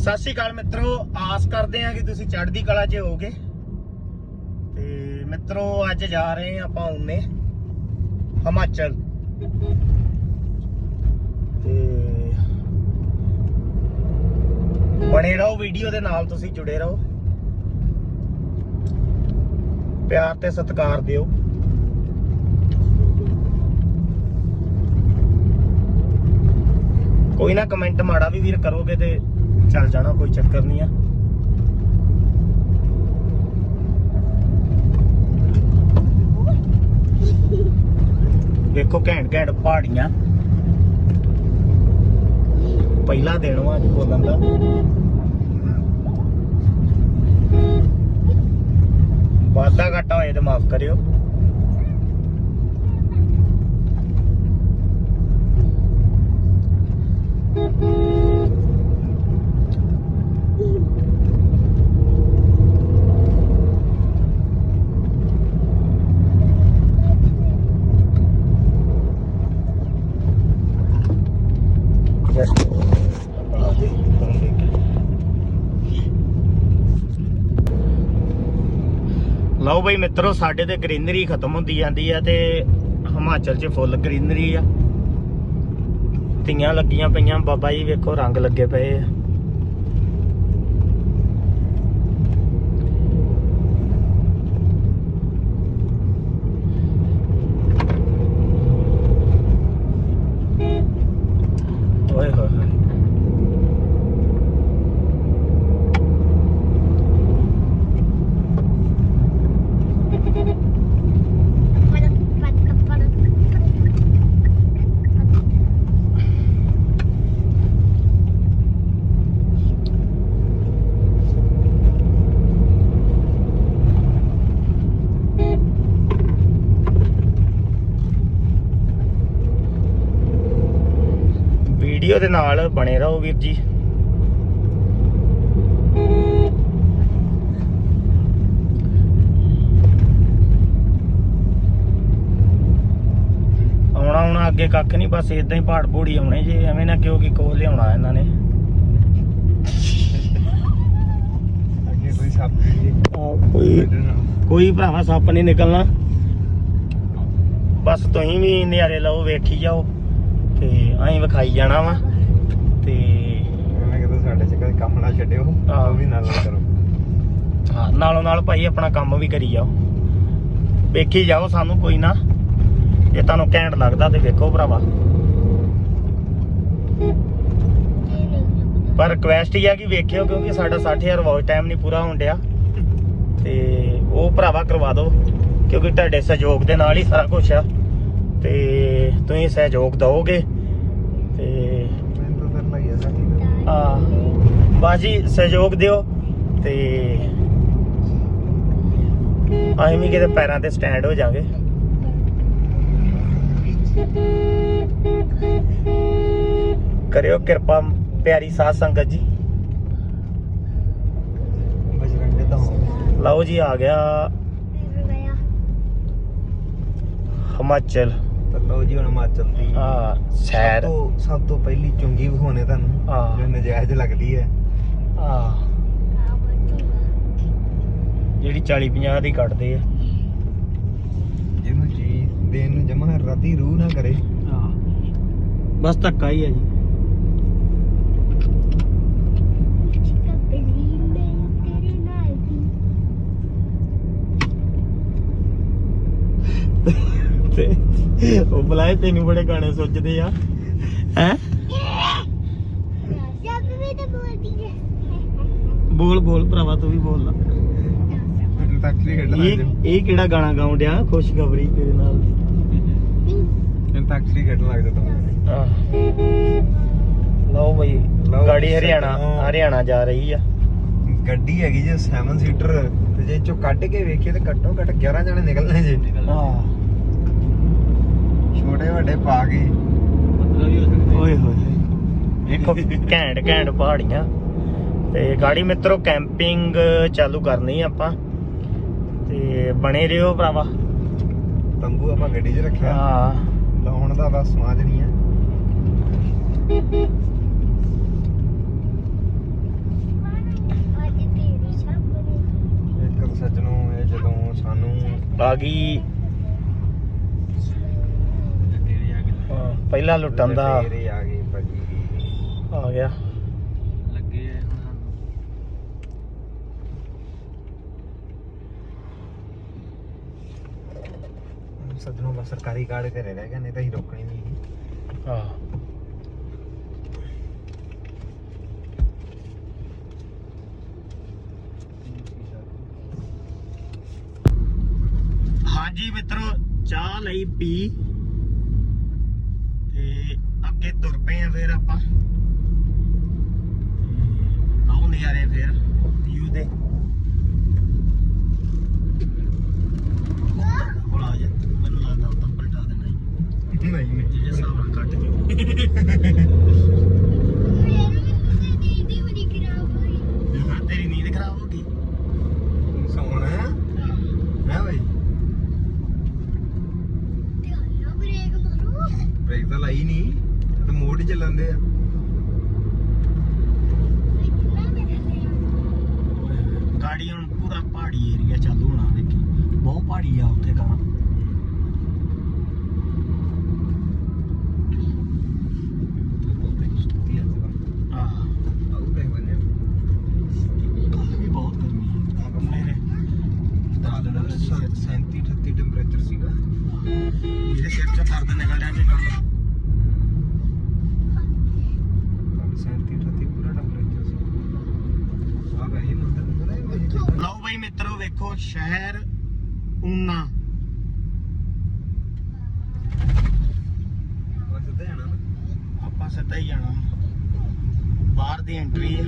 ਸਤਿ ਸ਼੍ਰੀ ਅਕਾਲ ਮਿੱਤਰੋ, ਆਸ ਕਰਦੇ ਹਾਂ ਕਿ ਤੁਸੀਂ ਚੜ੍ਹਦੀ ਕਲਾ 'ਚ ਹੋਗੇ ਤੇ ਮਿੱਤਰੋ, ਅੱਜ ਜਾ ਰਹੇ ਹਾਂ ਆਪਾਂ ਉਨੇ ਹਿਮਾਚਲ। ਤੇ ਬਣੇ ਰਹੋ ਵੀਡੀਓ ਦੇ ਨਾਲ, ਤੁਸੀਂ ਜੁੜੇ ਰਹੋ। ਪਿਆਰ ਤੇ ਸਤਿਕਾਰ ਦਿਓ। ਕੋਈ ਨਾ ਕਮੈਂਟ ਮਾੜਾ ਵੀ ਵੀਰ ਕਰੋਗੇ ਤੇ ਚੱਲ ਜਾਣਾ, ਕੋਈ ਚੱਕਰ ਨਹੀਂ ਆ। ਵੇਖੋ ਘੈਂਟ ਘੈਂਟ ਪਹਾੜੀਆਂ। ਪਹਿਲਾ ਦਿਨ ਵਾ ਅੱਜ ਬੋਲਣ ਦਾ। ਵਾਧਾ ਘਾਟਾ ਹੋਏ ਤੇ ਮਾਫ ਕਰਿਓ। ਲਓ ਬਈ ਮਿੱਤਰੋ, ਸਾਡੇ ਤੇ ਗ੍ਰੀਨਰੀ ਖਤਮ ਹੁੰਦੀ ਜਾਂਦੀ ਆ ਤੇ ਹਿਮਾਚਲ 'ਚ ਫੁੱਲ ਗ੍ਰੀਨਰੀ ਆ। ਤੀਆਂ ਲੱਗੀਆਂ ਪਈਆਂ, ਬਾਬਾ ਜੀ ਵੇਖੋ ਰੰਗ ਲੱਗੇ ਪਏ ਆ ਓਏ ਹੋਏ ਹੋਏ ਵੀਡੀਓ ਦੇ ਨਾਲ ਬਣੇ ਰਹੋ ਵੀਰ ਜੀ। ਆਉਣਾ ਆਉਣਾ ਅੱਗੇ ਕੱਖ ਨਹੀਂ ਬਸ ਇਦਾਂ ਹੀ ਪਹਾੜ ਪੂੜੀ ਆਉਣੇ ਜੇ ਐਵੇਂ ਨਾ ਕਿਉਂ ਕਿ ਕੋਲ ਲਿਆਉਣਾ ਇਹਨਾਂ ਨੇ। ਅੱਗੇ ਕੋਈ ਸੱਪ ਨਹੀਂ ਕੋਈ ਕੋਈ ਭਰਾਵਾ ਸੱਪ ਨਹੀਂ ਨਿਕਲਣਾ। ਬਸ ਤੁਸੀਂ ਵੀ ਨਿਆਰੇ ਲਓ ਵੇਖੀ ਜਾਓ। ਤੇ ਐਂ ਵਿਖਾਈ ਜਾਣਾ ਵਾ ਤੇ ਮੈਂ ਕਹਿੰਦਾ ਸਾਡੇ ਚ ਕੋਈ ਕੰਮ ਨਾ ਛੱਡਿਓ ਹਾਂ। ਉਹ ਵੀ ਨਾਲ ਨਾਲ ਕਰੋ। ਹਾਂ, ਨਾਲੋਂ ਨਾਲ ਭਾਈ ਆਪਣਾ ਕੰਮ ਵੀ ਕਰੀ ਜਾਓ। ਵੇਖੀ ਜਾਓ ਸਾਨੂੰ ਕੋਈ ਨਾ ਜੇ ਤੁਹਾਨੂੰ ਘੈਂਟ ਲੱਗਦਾ ਤੇ ਵੇਖੋ ਭਰਾਵਾ। ਪਰ ਰਿਕਵੈਸਟ ਹੀ ਆ ਕਿ ਵੇਖਿਓ ਕਿਉਂਕਿ ਸਾਡਾ 60000 ਵਾਚ ਟਾਈਮ ਨਹੀਂ ਪੂਰਾ ਹੋਣ ਡਿਆ। ਤੇ ਉਹ ਭਰਾਵਾ ਕਰਵਾ ਦਿਓ ਕਿਉਂਕਿ ਤੁਹਾਡੇ ਸਹਿਯੋਗ ਦੇ ਨਾਲ ਹੀ ਸਾਰਾ ਕੁਝ ਆ। ਤੇ ਤੁਸੀਂ ਸਹਿਯੋਗ ਦਿਓਗੇ ਤੇ ਆ ਬਾਜੀ ਸਹਿਯੋਗ ਦਿਓ ਤੇ ਅਸੀਂ ਵੀ ਕਿਤੇ ਪੈਰਾਂ ਤੇ ਸਟੈਂਡ ਹੋ ਜਾਾਂਗੇ ਕਰਿਓ ਕਿਰਪਾ ਪਿਆਰੀ ਸਾਧ ਸੰਗਤ ਜੀ। ਲਓ ਜੀ ਆ ਗਿਆ। ਹਿਮਾਚਲ। ਤਾਂ ਲਓ ਜੀ ਹੁਣ ਹਿਮਾਚਲ ਦੀ ਆ ਸਭ ਸੈਰ ਤੋਂ ਸਭ ਤੋਂ ਪਹਿਲੀ ਚੁੰਗੀ ਵਿਖਾਉਣੇ ਤੁਹਾਨੂੰ ਹਾਂ। ਜੋ ਨਜਾਇਜ਼ ਲੱਗਦੀ ਹੈ। ਆ ਜਿਹੜੀ 40 50 ਦੀ ਕੱਢਦੇ ਆ। ਜਿਹਨੂੰ ਚੀਜ਼ ਦੇਣ ਨੂੰ ਜਮਾ ਰਾਤੀ ਰੂਹ ਨਾ ਕਰੇ। ਬਸ ਧੱਕਾ ਹੀ ਹੈ ਜੀ। ਤੇ ਉਹ ਬੁਲਾਏ ਤੈਨੂੰ ਬੜੇ ਗਾਣੇ ਸੁੱਜਦੇ ਆ। ਹੈ? ਬੋਲ ਬੋਲ ਭਰਾਵਾ ਤੂੰ ਵੀ ਬੋਲ ਲਾ ਮੈਨੂੰ ਤਾਂ ਖੇਡਣ ਲੱਗ ਇਹ ਇਹ ਕਿਹੜਾ ਗਾਣਾ ਗਾਉਣ ਡਿਆ? ਖੁਸ਼ਖਬਰੀ ਤੇਰੇ ਨਾਲ। ਮੈਨੂੰ ਤਾਂ ਖੇਡਣ ਲੱਗ ਜਾ ਤੂੰ। ਲਓ ਬਈ ਗਾੜੀ ਹਰਿਆਣਾ। ਹਰਿਆਣਾ ਜਾ ਰਹੀ ਆ। ਗੱਡੀ ਹੈਗੀ ਜੇ 7 ਸੀਟਰ ਤੇ ਜੇ ਚੋਂ ਕੱਢ ਕੇ ਵੇਖੀਏ ਤੇ ਘੱਟੋ ਘੱਟ 11 ਜਣੇ ਨਿਕਲਣੇ ਜੇ। ਆਹ। ਛੋਟੇ ਵੱਡੇ ਪਾ ਕੇ। ਓਏ ਹੋਏ ਦੇਖੋ ਘੈਂਟ ਘੈਂਟ ਪਹਾੜੀਆਂ। ਤੇ ਗਾੜੀ ਮਿੱਤਰੋ ਕੈਂਪਿੰਗ ਚਾਲੂ ਕਰਨੀ ਆਪਾਂ। ਤੇ ਬਣੇ ਰਿਓ ਭਰਾਵਾ। ਤੰਬੂ ਆਪਾਂ ਗੱਡੀ 'ਚ ਰੱਖਿਆ। ਹਾਂ। ਲਾਉਣ ਦਾ ਬਸ ਸਮਾਜ ਨਹੀਂ ਹੈ। ਇੱਕ ਸਾਨੂੰ ਆ ਪਹਿਲਾ ਲੁੱਟਣ ਦਾ ਤੇਰੇ ਆ ਗਏ ਭਾਜੀ। ਆ ਗਿਆ। ਲੱਗੇ ਆ ਹੁਣ ਸਾਨੂੰ। ਸੱਜਣੋਂ ਬਸ ਸਰਕਾਰੀ ਕਾਰਡ ਘਰੇ ਰਹਿ ਗਿਆ ਨਹੀਂ ਤਾਂ ਹੀ ਰੋਕਣੀ ਨਹੀਂ ਸੀ। ਹਾਂ। ਹਾਂਜੀ ਮਿੱਤਰੋ ਚਾਹ ਲਈ ਪੀ। ਤੁਰ ਪਏ ਆ ਫਿਰ ਆਪਾਂ। ਆਉ ਨਜ਼ਾਰੇ ਫਿਰ ਵਿਊ ਦੇ। ਆ ਜਾ ਮੈਨੂੰ ਲੱਗਦਾ ਉਹ ਤਾਂ ਪਲਟਾ ਦੇਣਾ ਹੀ। ਨਹੀਂ ਨਹੀਂ। ਹਿਸਾਬ ਨਾਲ ਕੱਟ ਹਾਂ ਤੇਰੀ ਨੀਂਦ ਖਰਾਬ ਹੋ ਗਈ। ਸੌਣਾ। ਹੈ। ਬਈ। ਬ੍ਰੇਕ ਤਾਂ ਲਾਈ ਨਹੀਂ ਮੋੜ ਹੀ ਚੱਲਣਦੇ ਆ ਗਾੜੀ ਹੁਣ ਪੂਰਾ ਪਹਾੜੀ ਏਰੀਆ ਚਾਲੂ ਹੋਣਾ ਵੇਖੀ ਬਹੁਤ ਪਹਾੜੀ ਆ ਉੱਥੇ ਕਹਾਂ ਆਹ ਕਾਫੀ ਬਹੁਤ ਗਰਮੀ ਹੈ ਮੇਰੇ ਸੈਂਤੀ 38 ਟੈਂਪਰੇਚਰ ਸੀਗਾ ਮੇਰੇ ਸਿਰ ਚੋਂ ਦਰਦ ਨਿਕਲ ਰਿਹਾ ਜੀ ਕੰਮ 37 38 ਪੂਰਾ ਟੈਂਪਰੇਚਰ ਸੀ ਆ ਗਏ ਮੰਦਰ ਪੂਰਾ ਹੀ ਵਜੇ ਲਓ ਬਈ ਮਿੱਤਰੋ ਵੇਖੋ ਸ਼ਹਿਰ ਊਨਾ ਆਪਾਂ ਸਿੱਧਾ ਹੀ ਜਾਣਾ। ਬਾਹਰ ਦੀ ਐਂਟਰੀ ਹੈ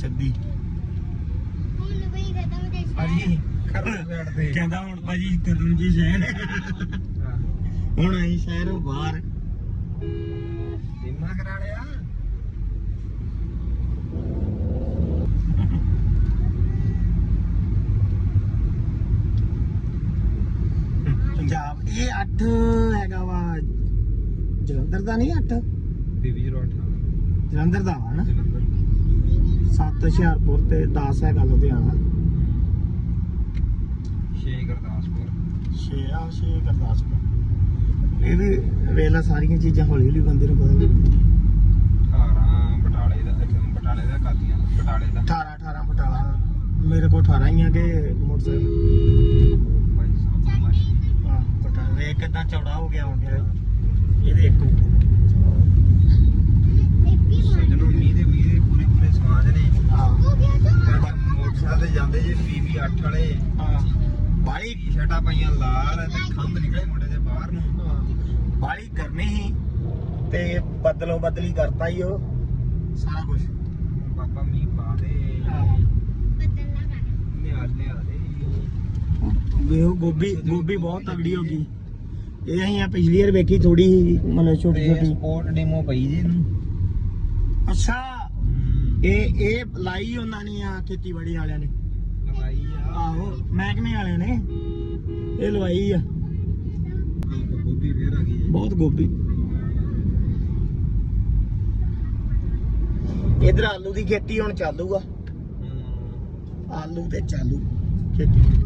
ਸਿੱਧੀ। ਭਾਜੀ ਖਰਚ ਬੈਠਦੇ। ਕਹਿੰਦਾ ਹੁਣ ਭਾਜੀ ਕਦਮ ਜੀ ਸ਼ਹਿਰ ਹੁਣ ਅਸੀਂ ਸ਼ਹਿਰੋਂ ਬਾਹਰ ਬੀਮਾ ਕਰਾ ਲਿਆ ਪੰਜਾਬ ਇਹ 8 ਹੈਗਾ ਵਾ ਜਲੰਧਰ ਦਾ ਨਹੀਂ 8 ਬੀਬੀ 08 ਜਲੰਧਰ ਦਾ ਵਾ ਨਾ? ਜਲੰਧਰ 7 ਹੁਸ਼ਿਆਰਪੁਰ ਤੇ 10 ਹੈਗਾ ਲੁਧਿਆਣਾ। 6 ਗੁਰਦਾਸਪੁਰ। 6 ਆ 6 ਗੁਰਦਾਸਪੁਰ। ਇਹ ਵੀ ਵੇਲਾ ਸਾਰੀਆਂ ਚੀਜ਼ਾਂ ਹੌਲੀ ਹੌਲੀ ਬੰਦੇ ਨੂੰ ਪਤਾ ਲੱਗਦਾ 18 ਬਟਾਲੇ ਦਾ ਇੱਕ ਬਟਾਲੇ ਦਾ ਕਾਦੀਆਂ ਬਟਾਲੇ ਦਾ। 18 18 ਬਟਾਲਾ। ਮੇਰੇ ਕੋਲ 18 ਹੀ ਆ ਕਿ ਮੋਟਰਸਾਈਕਲ? ਭਾਈ ਸਾਹਿਬ ਬਟਾਲਾ। ਕਿਦਾਂ ਚੌੜਾ ਹੋ ਗਿਆ ਹੁਣ ਫਿਰ ਇਹਦੇ ਇੱਕ ਸੱਜਣੋਂ ਮੀਂਹ ਦੇ ਮੀਂਹ ਦੇ ਪੂਰੇ ਪੂਰੇ ਸਮਾਜ ਨੇ। ਹਾਂ। ਮੋਟਰਸਾਈਕਲ ਤੇ ਜਾਂਦੇ ਜੇ ਬੀਬੀ 8 ਵਾਲੇ। ਹਾਂ। ਬਾਲੀ ਟੀ-ਸ਼ਰਟਾਂ ਪਾਈਆਂ ਲਾਲ ਤੇ ਖੰਭ ਨਿਕਲੇ ਮੁੰਡੇ ਦੇ ਬਾਹਰ ਨੂੰ। ਬਾਲੀ ਗਰਮੀ ਸੀ ਤੇ ਬਦਲੋ ਬਦਲੀ ਕਰਤਾ ਹੀ ਉਹ। ਸਾਰਾ ਕੁਝ ਪਾਪਾ ਮੀਂਹ ਪਾ ਦੇ। ਨਿਆਲ ਲਿਆ ਦੇ। ਵੇਖੋ ਗੋਭੀ ਗੋਭੀ ਬਹੁਤ ਤਗੜੀ ਹੋ ਗਈ। ਇਹ ਅਸੀਂ ਆ ਪਿਛਲੀ ਵਾਰ ਵੇਖੀ ਥੋੜੀ ਮਤਲਬ ਛੋਟੀ ਛੋਟੀ। ਸਪੋਰਟ ਡੈਮੋ ਪਈ ਜੀ ਇਹਨੂੰ। ਅੱਛਾ। ਇਹ ਇਹ ਲਾਈ ਉਹਨਾਂ ਨੇ ਆ ਖੇਤੀਬਾੜੀ ਵਾਲਿਆਂ ਨੇ। ਲਵਾਈ ਆ। ਆਹੋ ਮਹਿਕਮੇ ਵਾਲਿਆਂ ਨੇ। ਇਹ ਲਵਾਈ ਆ। ਗੋਭੀ ਫੇਰ ਆ ਗਈ ਜੀ ਬਹੁਤ ਗੋਭੀ। ਇਧਰ ਆਲੂ ਦੀ ਖੇਤੀ ਹੁਣ ਚਾਲੂ ਆ। ਆਲੂ ਤੇ ਚਾਲੂ ਖੇਤੀ।